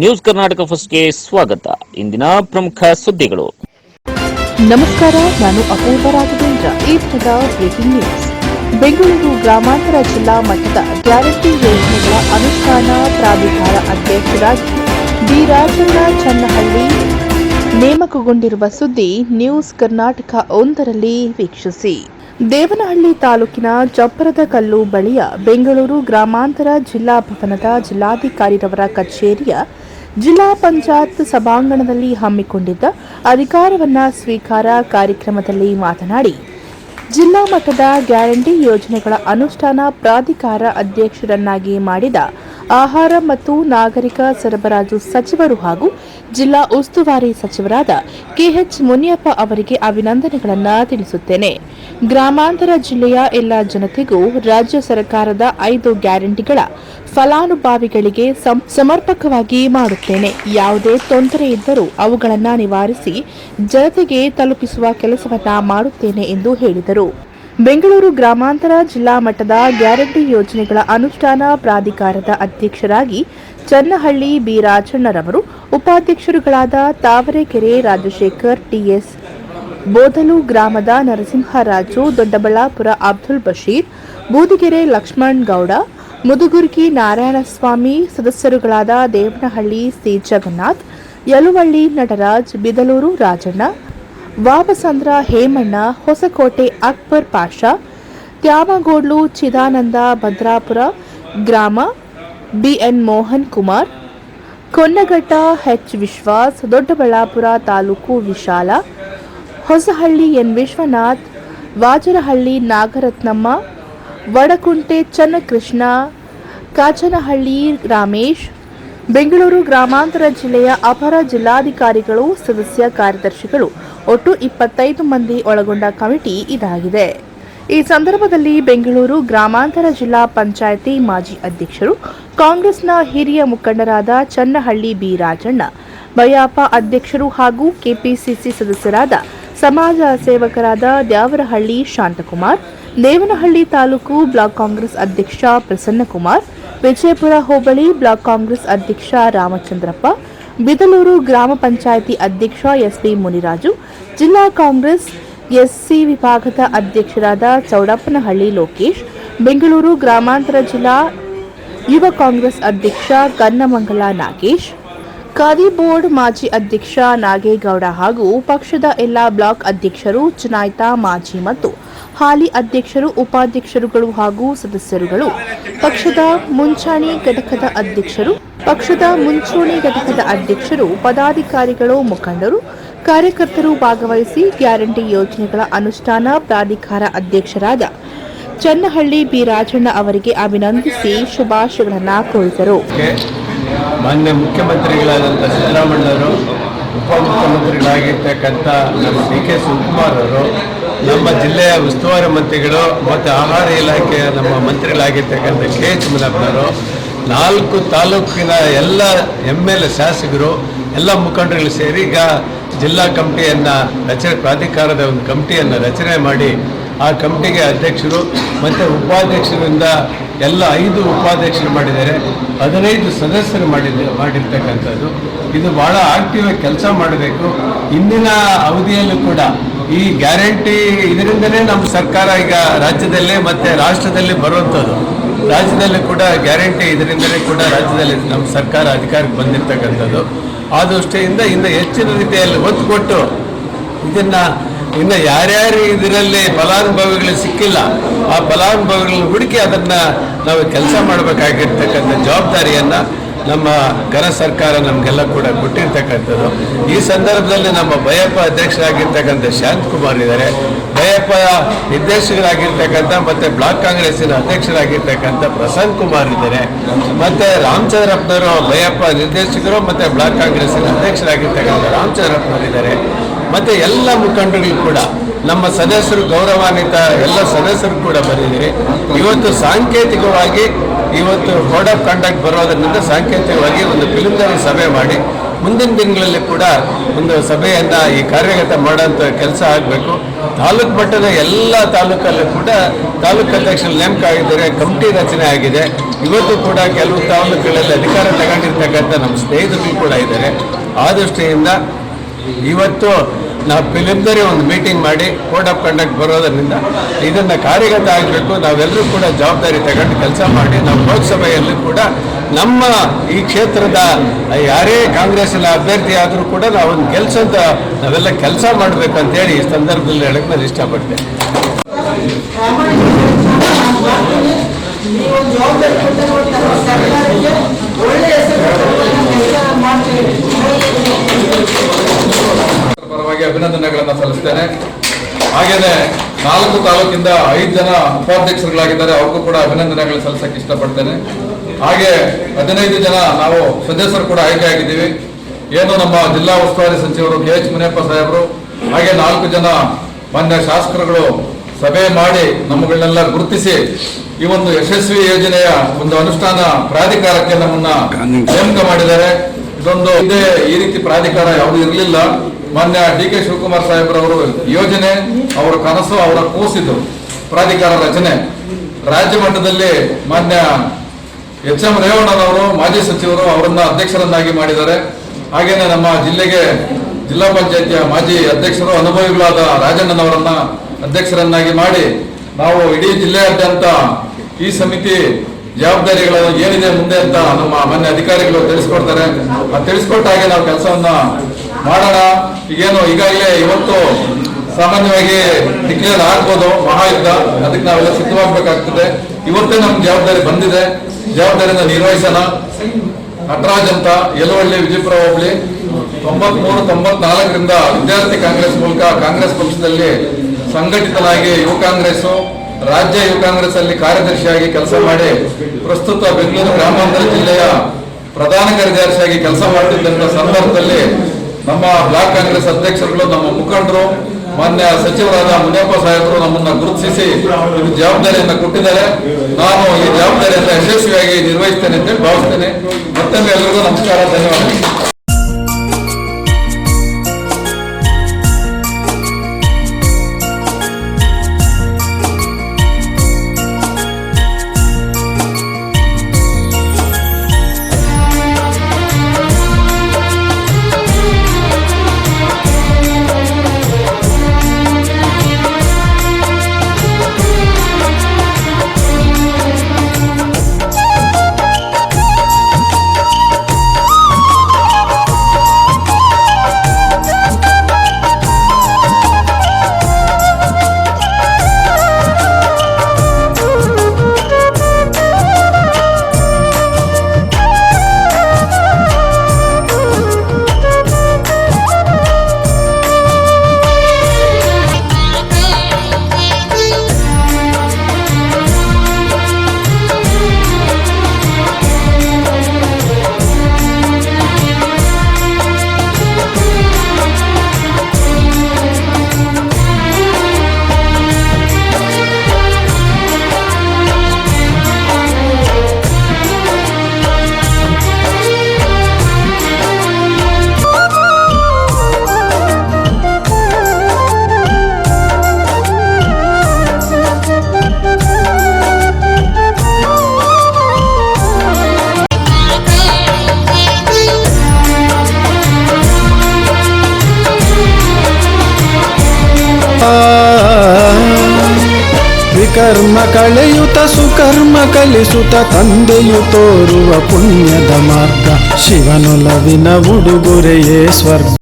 News Karnataka ಫಸ್ಟ್ಗೆ ಸ್ವಾಗತ. ಇಂದಿನ ಪ್ರಮುಖ ಸುದ್ದಿಗಳು. ನಮಸ್ಕಾರ, ನಾನು ಅಪೂರ್ವ ರಾಘವೇಂದ್ರ. ಈ ದಿನದ ಬ್ರೇಕಿಂಗ್ ನ್ಯೂಸ್ ಬೆಂಗಳೂರು ಗ್ರಾಮಾಂತರ ಜಿಲ್ಲಾ ಮಟ್ಟದ ಗ್ಯಾರಂಟಿ ಯೋಜನೆಗಳ ಅನುಷ್ಠಾನ ಪ್ರಾಧಿಕಾರ ಅಧ್ಯಕ್ಷರಾಗಿ ಬಿ ರಾಜಣ್ಣ ಚನ್ನಹಳ್ಳಿ ನೇಮಕಗೊಂಡಿರುವ ಸುದ್ದಿ ನ್ಯೂಸ್ ಕರ್ನಾಟಕ ಒಂದರಲ್ಲಿ ವೀಕ್ಷಿಸಿ. ದೇವನಹಳ್ಳಿ ತಾಲೂಕಿನ ಚಪ್ಪರದ ಕಲ್ಲು ಬಳಿಯ ಬೆಂಗಳೂರು ಗ್ರಾಮಾಂತರ ಜಿಲ್ಲಾ ಭವನದ ಜಿಲ್ಲಾಧಿಕಾರಿರವರ ಕಚೇರಿಯ ಜಿಲ್ಲಾ ಪಂಚಾಯತ್ ಸಭಾಂಗಣದಲ್ಲಿ ಹಮ್ಮಿಕೊಂಡಿದ್ದ ಅಧಿಕಾರವನ್ನ ಸ್ವೀಕಾರ ಕಾರ್ಯಕ್ರಮದಲ್ಲಿ ಮಾತನಾಡಿ, ಜಿಲ್ಲಾ ಮಟ್ಟದ ಗ್ಯಾರಂಟಿ ಯೋಜನೆಗಳ ಅನುಷ್ಠಾನ ಪ್ರಾಧಿಕಾರ ಅಧ್ಯಕ್ಷರನ್ನಾಗಿ ಮಾಡಿದ ಆಹಾರ ಮತ್ತು ನಾಗರಿಕ ಸರಬರಾಜು ಸಚಿವರು ಹಾಗೂ ಜಿಲ್ಲಾ ಉಸ್ತುವಾರಿ ಸಚಿವರಾದ ಕೆಎಚ್ ಮುನಿಯಪ್ಪ ಅವರಿಗೆ ಅಭಿನಂದನೆಗಳನ್ನು ತಿಳಿಸುತ್ತೇನೆ. ಗ್ರಾಮಾಂತರ ಜಿಲ್ಲೆಯ ಎಲ್ಲ ಜನತೆಗೂ ರಾಜ್ಯ ಸರ್ಕಾರದ ಐದು ಗ್ಯಾರಂಟಿಗಳ ಫಲಾನುಭವಿಗಳಿಗೆ ಸಮರ್ಪಕವಾಗಿ ಮಾಡುತ್ತೇನೆ. ಯಾವುದೇ ತೊಂದರೆ ಇದ್ದರೂ ಅವುಗಳನ್ನು ನಿವಾರಿಸಿ ಜನತೆಗೆ ತಲುಪಿಸುವ ಕೆಲಸವನ್ನ ಮಾಡುತ್ತೇನೆ ಎಂದು ಹೇಳಿದರು. ಬೆಂಗಳೂರು ಗ್ರಾಮಾಂತರ ಜಿಲ್ಲಾ ಮಟ್ಟದ ಗ್ಯಾರಂಟಿ ಯೋಜನೆಗಳ ಅನುಷ್ಠಾನ ಪ್ರಾಧಿಕಾರದ ಅಧ್ಯಕ್ಷರಾಗಿ ಚನ್ನಹಳ್ಳಿ ಬಿ ರಾಜಣ್ಣರವರು, ಉಪಾಧ್ಯಕ್ಷರುಗಳಾದ ತಾವರೆಕೆರೆ ರಾಜಶೇಖರ್, ಟಿಎಸ್ ಬೋಧಲು ಗ್ರಾಮದ ನರಸಿಂಹರಾಜು, ದೊಡ್ಡಬಳ್ಳಾಪುರ ಅಬ್ದುಲ್ ಬಶೀರ್, ಬೂದಿಗೆರೆ ಲಕ್ಷ್ಮಣ್ ಗೌಡ, ಮುದುಗುರ್ಗಿ ನಾರಾಯಣಸ್ವಾಮಿ, ಸದಸ್ಯರುಗಳಾದ ದೇವನಹಳ್ಳಿ ಸಿ ಜಗನ್ನಾಥ್, ಯಲುವಳ್ಳಿ ನಟರಾಜ್, ಬಿದಲೂರು ರಾಜಣ್ಣ ವಾಬಸಂದ್ರ ಹೇಮಣ್ಣ, ಹೊಸಕೋಟೆ ಅಕ್ಬರ್ ಪಾಷಾ, ತ್ಯಾಮಗೋಡ್ಲು, ಚಿದಾನಂದ, ಭದ್ರಾಪುರ ಗ್ರಾಮ, ಬಿಎನ್ ಮೋಹನ್ ಕುಮಾರ್, ಕೊನ್ನಘಟ್ಟ, ಎಚ್ ವಿಶ್ವಾಸ್, ದೊಡ್ಡಬಳ್ಳಾಪುರ ತಾಲೂಕು ವಿಶಾಲ, ಹೊಸಹಳ್ಳಿ ಎನ್ ವಿಶ್ವನಾಥ್, ವಾಜರಹಳ್ಳಿ ನಾಗರತ್ನಮ್ಮ, ವಡಕುಂಟೆ ಚನ್ನಕೃಷ್ಣ, ಕಾಚನಹಳ್ಳಿ ರಾಮೇಶ್, ಬೆಂಗಳೂರು ಗ್ರಾಮಾಂತರ ಜಿಲ್ಲೆಯ ಅಪರ ಜಿಲ್ಲಾಧಿಕಾರಿಗಳು, ಸದಸ್ಯ ಕಾರ್ಯದರ್ಶಿಗಳು. ಒಟ್ಟು ಇಪ್ಪತ್ತೈದು ಮಂದಿ ಒಳಗೊಂಡ ಕಮಿಟಿ ಇದಾಗಿದೆ. ಈ ಸಂದರ್ಭದಲ್ಲಿ ಬೆಂಗಳೂರು ಗ್ರಾಮಾಂತರ ಜಿಲ್ಲಾ ಪಂಚಾಯಿತಿ ಮಾಜಿ ಅಧ್ಯಕ್ಷರು, ಕಾಂಗ್ರೆಸ್ನ ಹಿರಿಯ ಮುಖಂಡರಾದ ಚನ್ನಹಳ್ಳಿ ಬಿ. ರಾಜಣ್ಣ ಬಯಾಪ ಅಧ್ಯಕ್ಷರು ಹಾಗೂ ಕೆಪಿಸಿಸಿ ಸದಸ್ಯರಾದ ಸಮಾಜ ಸೇವಕರಾದ ದ್ಯಾವರಹಳ್ಳಿ ಶಾಂತಕುಮಾರ್, ದೇವನಹಳ್ಳಿ ತಾಲೂಕು ಬ್ಲಾಕ್ ಕಾಂಗ್ರೆಸ್ ಅಧ್ಯಕ್ಷ ಪ್ರಸನ್ನಕುಮಾರ್, ವಿಜಯಪುರ ಹೋಬಳಿ ಬ್ಲಾಕ್ ಕಾಂಗ್ರೆಸ್ ಅಧ್ಯಕ್ಷ ರಾಮಚಂದ್ರಪ್ಪ ಬಿದಲೂರು ಗ್ರಾಮ ಪಂಚಾಯಿತಿ ಅಧ್ಯಕ್ಷ ಎಸ್ಪಿ ಮುನಿರಾಜು, ಜಿಲ್ಲಾ ಕಾಂಗ್ರೆಸ್ ಎಸ್ಸಿ ವಿಭಾಗದ ಅಧ್ಯಕ್ಷರಾದ ಚೌಡಪ್ಪನಹಳ್ಳಿ ಲೋಕೇಶ್, ಬೆಂಗಳೂರು ಗ್ರಾಮಾಂತರ ಜಿಲ್ಲಾ ಯುವ ಕಾಂಗ್ರೆಸ್ ಅಧ್ಯಕ್ಷ ಕನ್ನಮಂಗಲ ನಾಗೇಶ್, ಖಾದಿ ಬೋರ್ಡ್ ಮಾಜಿ ಅಧ್ಯಕ್ಷ ನಾಗೇಗೌಡ ಹಾಗೂ ಪಕ್ಷದ ಎಲ್ಲ ಬ್ಲಾಕ್ ಅಧ್ಯಕ್ಷರು, ಚುನಾಯಿತ ಮಾಜಿ ಮತ್ತು ಹಾಲಿ ಅಧ್ಯಕ್ಷರು, ಉಪಾಧ್ಯಕ್ಷರುಗಳು ಹಾಗೂ ಸದಸ್ಯರುಗಳು. ಪಕ್ಷದ ಮುಂಚಾಣಿ ಘಟಕದ ಅಧ್ಯಕ್ಷರು ಪಕ್ಷದ ಮುಂಚೂಣಿ ಘಟಕದ ಅಧ್ಯಕ್ಷರು, ಪದಾಧಿಕಾರಿಗಳು, ಮುಖಂಡರು, ಕಾರ್ಯಕರ್ತರು ಭಾಗವಹಿಸಿ ಗ್ಯಾರಂಟಿ ಯೋಜನೆಗಳ ಅನುಷ್ಠಾನ ಪ್ರಾಧಿಕಾರ ಅಧ್ಯಕ್ಷರಾದ ಚನ್ನಹಳ್ಳಿ ಬಿ. ರಾಜಣ್ಣ ಅವರಿಗೆ ಅಭಿನಂದಿಸಿ ಶುಭಾಶಯಗಳನ್ನು ಕೋರಿದರು. ಮಾನ್ಯ ಮುಖ್ಯಮಂತ್ರಿಗಳಾದಂಥ ಸಿದ್ದರಾಮಣ್ಣವರು ಉಪಮುಖ್ಯಮಂತ್ರಿಗಳಾಗಿರ್ತಕ್ಕಂಥ ನಮ್ಮ ಡಿ. ಕೆ. ಶಿವಕುಮಾರ್ ಅವರು ನಮ್ಮ ಜಿಲ್ಲೆಯ ಉಸ್ತುವಾರಿ ಮಂತ್ರಿಗಳು ಮತ್ತು ಆಹಾರ ಇಲಾಖೆಯ ನಮ್ಮ ಮಂತ್ರಿಗಳಾಗಿರ್ತಕ್ಕಂಥ ಕೆ. ಎಚ್. ಮುನಪ್ಪನವರು ನಾಲ್ಕು ತಾಲೂಕಿನ ಎಲ್ಲ ಎಂ ಎಲ್ ಶಾಸಕರು, ಎಲ್ಲ ಮುಖಂಡರುಗಳು ಸೇರಿ ಈಗ ಜಿಲ್ಲಾ ಕಮಿಟಿಯನ್ನು ರಚನೆ, ಪ್ರಾಧಿಕಾರದ ಒಂದು ಕಮಿಟಿಯನ್ನು ರಚನೆ ಮಾಡಿ ಆ ಕಮಿಟಿಗೆ ಅಧ್ಯಕ್ಷರು ಮತ್ತು ಉಪಾಧ್ಯಕ್ಷರಿಂದ ಎಲ್ಲ ಐದು ಉಪಾಧ್ಯಕ್ಷರು ಮಾಡಿದ್ದಾರೆ. ಹದಿನೈದು ಸದಸ್ಯರು ಮಾಡಿದ ಮಾಡಿರ್ತಕ್ಕಂಥದ್ದು. ಇದು ಭಾಳ ಆಕ್ಟಿವ್ ಕೆಲಸ ಮಾಡಬೇಕು. ಇಂದಿನ ಅವಧಿಯಲ್ಲೂ ಕೂಡ ಈ ಗ್ಯಾರಂಟಿ ಇದರಿಂದಲೇ ನಮ್ಮ ಸರ್ಕಾರ ಈಗ ರಾಜ್ಯದಲ್ಲೇ ಮತ್ತು ರಾಷ್ಟ್ರದಲ್ಲಿ ಬರುವಂಥದ್ದು. ರಾಜ್ಯದಲ್ಲಿ ಕೂಡ ಗ್ಯಾರಂಟಿ ಇದರಿಂದಲೇ ಕೂಡ ರಾಜ್ಯದಲ್ಲಿ ನಮ್ಮ ಸರ್ಕಾರ ಅಧಿಕಾರಕ್ಕೆ ಬಂದಿರತಕ್ಕಂಥದ್ದು. ಆ ದೃಷ್ಟಿಯಿಂದ ಇನ್ನು ಹೆಚ್ಚಿನ ರೀತಿಯಲ್ಲಿ ಒತ್ತು ಕೊಟ್ಟು ಇದನ್ನು ಇನ್ನು ಯಾರ್ಯಾರು ಇದರಲ್ಲಿ ಫಲಾನುಭವಿಗಳು ಸಿಕ್ಕಿಲ್ಲ, ಆ ಫಲಾನುಭವಿಗಳನ್ನ ಹುಡುಕಿ ಅದನ್ನ ನಾವು ಕೆಲಸ ಮಾಡಬೇಕಾಗಿರ್ತಕ್ಕಂಥ ಜವಾಬ್ದಾರಿಯನ್ನ ನಮ್ಮ ಘನ ಸರ್ಕಾರ ನಮಗೆಲ್ಲ ಕೂಡ ಕೊಟ್ಟಿರ್ತಕ್ಕಂಥದ್ದು. ಈ ಸಂದರ್ಭದಲ್ಲಿ ನಮ್ಮ ಭಯಪ್ಪ ಅಧ್ಯಕ್ಷರಾಗಿರ್ತಕ್ಕಂಥ ಶಾಂತ್ ಕುಮಾರ್ ಇದ್ದಾರೆ. ಭಯಪ್ಪ ನಿರ್ದೇಶಕರಾಗಿರ್ತಕ್ಕಂಥ ಮತ್ತೆ ಬ್ಲಾಕ್ ಕಾಂಗ್ರೆಸ್ಸಿನ ಅಧ್ಯಕ್ಷರಾಗಿರ್ತಕ್ಕಂಥ ಪ್ರಸನ್ನ ಕುಮಾರ್ ಇದ್ದಾರೆ. ಮತ್ತೆ ರಾಮಚಂದ್ರಪ್ಪನವರು ಬಯಪ್ಪ ನಿರ್ದೇಶಕರು ಮತ್ತೆ ಬ್ಲಾಕ್ ಕಾಂಗ್ರೆಸ್ಸಿನ ಅಧ್ಯಕ್ಷರಾಗಿರ್ತಕ್ಕಂಥ ರಾಮಚಂದ್ರಪ್ಪನವರು ಇದ್ದಾರೆ. ಮತ್ತೆ ಎಲ್ಲ ಮುಖಂಡರಿಗೂ ಕೂಡ, ನಮ್ಮ ಸದಸ್ಯರು ಗೌರವಾನ್ವಿತ ಎಲ್ಲ ಸದಸ್ಯರು ಕೂಡ ಬಂದಿದ್ದೀರಿ. ಇವತ್ತು ಸಾಂಕೇತಿಕವಾಗಿ ಇವತ್ತು ಕೋಡ್ ಆಫ್ ಕಾಂಡಕ್ಟ್ ಬರೋದರಿಂದ ಸಾಂಕೇತಿಕವಾಗಿ ಒಂದು ಪ್ರಿಲಿಮಿನರಿ ಸಭೆ ಮಾಡಿ, ಮುಂದಿನ ದಿನಗಳಲ್ಲಿ ಕೂಡ ಒಂದು ಸಭೆಯನ್ನು ಈ ಕಾರ್ಯಗತ ಮಾಡೋಂಥ ಕೆಲಸ ಆಗಬೇಕು. ತಾಲೂಕು ಮಟ್ಟದ ಎಲ್ಲ ತಾಲೂಕಲ್ಲೂ ಕೂಡ ತಾಲೂಕು ಅಧ್ಯಕ್ಷರು ನೇಮಕ ಆಗಿದ್ದಾರೆ ಕಮಿಟಿ ರಚನೆ ಆಗಿದೆ. ಇವತ್ತು ಕೂಡ ಕೆಲವು ತಾಲೂಕುಗಳಲ್ಲಿ ಅಧಿಕಾರ ತಗೊಂಡಿರ್ತಕ್ಕಂಥ ನಮ್ಮ ಸ್ನೇಹಿತರು ಕೂಡ ಇದ್ದಾರೆ. ಆ ದೃಷ್ಟಿಯಿಂದ ಇವತ್ತು ನಾವು ಫಿಲಿಮ್ದರೆ ಒಂದು ಮೀಟಿಂಗ್ ಮಾಡಿ ಕೋಡ್ ಆಫ್ ಕಂಡಕ್ಟ್ ಬರೋದರಿಂದ ಇದನ್ನು ಕಾರ್ಯಗತ ಆಗಬೇಕು. ನಾವೆಲ್ಲರೂ ಕೂಡ ಜವಾಬ್ದಾರಿ ತಗೊಂಡು ಕೆಲಸ ಮಾಡಿ ನಾವು ಲೋಕಸಭೆಯಲ್ಲಿ ಕೂಡ ನಮ್ಮ ಈ ಕ್ಷೇತ್ರದ ಯಾರೇ ಕಾಂಗ್ರೆಸ್ನ ಅಭ್ಯರ್ಥಿ ಆದರೂ ಕೂಡ ನಾವೊಂದು ಕೆಲಸ ಅಂತ ನಾವೆಲ್ಲ ಕೆಲಸ ಮಾಡಬೇಕು ಅಂತೇಳಿ ಈ ಸಂದರ್ಭದಲ್ಲಿ ಹೇಳಕ್ಕೆ ನಾನು ಇಷ್ಟಪಡ್ತೇನೆ. ನೀವು ಒಳ್ಳೆಯ ಅಭಿನಂದನೆಗಳನ್ನು ಸಲ್ಲಿಸ್ತೇನೆ. ಹಾಗೇನೆ ನಾಲ್ಕು ತಾಲೂಕಿಂದ ಐದು ಜನ ಉಪಾಧ್ಯಕ್ಷರುಗಳಾಗಿದ್ದಾರೆ, ಅವ್ರಿಗೂ ಕೂಡ ಅಭಿನಂದನೆಗಳು ಸಲ್ಲಿಸಕ್ಕೆ ಇಷ್ಟಪಡ್ತೇನೆ. ಹಾಗೆ ಹದಿನೈದು ಜನ ನಾವು ಸದಸ್ಯರು ಕೂಡ ಆಯ್ಕೆ ಆಗಿದ್ದೀವಿ. ಏನು ನಮ್ಮ ಜಿಲ್ಲಾ ಉಸ್ತುವಾರಿ ಸಚಿವರು ಕೆ ಎಚ್ ಮುನಿಯಪ್ಪ ಸಾಹೇಬರು, ಹಾಗೆ ನಾಲ್ಕು ಜನ ಮಾನ್ಯ ಶಾಸಕರುಗಳು ಸಭೆ ಮಾಡಿ ನಮ್ಮಗಳನ್ನೆಲ್ಲ ಗುರುತಿಸಿ ಈ ಒಂದು ಯಶಸ್ವಿ ಯೋಜನೆಯ ಒಂದು ಅನುಷ್ಠಾನ ಪ್ರಾಧಿಕಾರಕ್ಕೆ ನಮ್ಮನ್ನ ನೇಮಕ ಮಾಡಿದ್ದಾರೆ. ಇದೊಂದು ಇದೇ ಈ ರೀತಿ ಪ್ರಾಧಿಕಾರ ಯಾವುದು ಇರಲಿಲ್ಲ. ಮಾನ್ಯ ಡಿ ಕೆ ಶಿವಕುಮಾರ್ ಸಾಹೇಬ್ರವರು ಯೋಜನೆ, ಅವರ ಕನಸು, ಅವರ ಕೂಸಿದ್ದು ಪ್ರಾಧಿಕಾರ ರಚನೆ. ರಾಜ್ಯ ಮಟ್ಟದಲ್ಲಿ ಮಾನ್ಯ ಎಚ್ ಎಂ ರೇವಣ್ಣನವರು, ಮಾಜಿ ಸಚಿವರು ಅವರನ್ನ ಅಧ್ಯಕ್ಷರನ್ನಾಗಿ ಮಾಡಿದ್ದಾರೆ. ಹಾಗೇನೆ ನಮ್ಮ ಜಿಲ್ಲೆಗೆ ಜಿಲ್ಲಾ ಪಂಚಾಯತಿಯ ಮಾಜಿ ಅಧ್ಯಕ್ಷರು, ಅನುಭವಿಗಳಾದ ರಾಜಣ್ಣನವರನ್ನ ಅಧ್ಯಕ್ಷರನ್ನಾಗಿ ಮಾಡಿ, ನಾವು ಇಡೀ ಜಿಲ್ಲೆಯಾದ್ಯಂತ ಈ ಸಮಿತಿ ಜವಾಬ್ದಾರಿಗಳು ಏನಿದೆ ಮುಂದೆ ಅಂತ ನಮ್ಮ ಮಾನ್ಯ ಅಧಿಕಾರಿಗಳು ತಿಳಿಸ್ಕೊಡ್ತಾರೆ. ಆ ತಿಳಿಸ್ಕೊಟ್ಟ ಹಾಗೆ ನಾವು ಕೆಲಸವನ್ನ ಮಾಡೋಣ. ಈಗೇನು ಈಗಾಗಲೇ ಇವತ್ತು ಸಾಮಾನ್ಯವಾಗಿ ಡಿಕ್ಲೇರ್ ಆಗ್ಬೋದು ಮಹಾಯುದ್ಧ. ಅದಕ್ಕೆ ನಾವೆಲ್ಲ ಸಿದ್ಧವಾಗಬೇಕಾಗ್ತದೆ. ಇವತ್ತೇ ನಮ್ಗೆ ಜವಾಬ್ದಾರಿ ಬಂದಿದೆ. ಜವಾಬ್ದಾರಿಯಿಂದ ನಿರ್ವಹಿಸೋಣ. ನಟರಾಜ್ ಅಂತ ಯಲವಳ್ಳಿ ವಿಜಯಪುರ ಹೋಬಳಿ. ತೊಂಬತ್ಮೂರು, ತೊಂಬತ್ನಾಲ್ಕರಿಂದ ವಿದ್ಯಾರ್ಥಿ ಕಾಂಗ್ರೆಸ್ ಮೂಲಕ ಕಾಂಗ್ರೆಸ್ ಪಕ್ಷದಲ್ಲಿ ಸಂಘಟಿತನಾಗಿ ಯುವ ಕಾಂಗ್ರೆಸ್ ರಾಜ್ಯ ಯುವ ಕಾಂಗ್ರೆಸ್ ಅಲ್ಲಿ ಕಾರ್ಯದರ್ಶಿಯಾಗಿ ಕೆಲಸ ಮಾಡಿ ಪ್ರಸ್ತುತ ಬೆಂಗಳೂರು ಗ್ರಾಮಾಂತರ ಜಿಲ್ಲೆಯ ಪ್ರಧಾನ ಕಾರ್ಯದರ್ಶಿಯಾಗಿ ಕೆಲಸ ಮಾಡುತ್ತಿದ್ದಂತ ಸಂದರ್ಭದಲ್ಲಿ ನಮ್ಮ ಬ್ಲಾಕ್ ಕಾಂಗ್ರೆಸ್ ಅಧ್ಯಕ್ಷರುಗಳು ನಮ್ಮ ಮುಖಂಡರು, ಮಾನ್ಯ ಸಚಿವರಾದ ಮುನಿಯಪ್ಪ ಸಾಹೇಬರು ನಮ್ಮನ್ನ ಗುರುತಿಸಿ ಜವಾಬ್ದಾರಿಯನ್ನ ಕೊಟ್ಟಿದ್ದಾರೆ. ನಾನು ಈ ಜವಾಬ್ದಾರಿಯನ್ನ ಯಶಸ್ವಿಯಾಗಿ ನಿರ್ವಹಿಸ್ತೇನೆ ಅಂತ ಭಾವಿಸ್ತೇನೆ. ಮತ್ತೊಮ್ಮೆ ಎಲ್ಲರಿಗೂ ನಮಸ್ಕಾರ ಧನ್ಯವಾದ ವಿಕರ್ಮ ಕಳೆಯುತ ಸುಕರ್ಮ ಕಲಿಸುತ್ತ ತಂದೆಯು ತೋರುವ ಪುಣ್ಯದ ಮಾರ್ಗ ಶಿವನೊಲವಿನ ಉಡುಗೊರೆಯೇ ಸ್ವರ್ಗ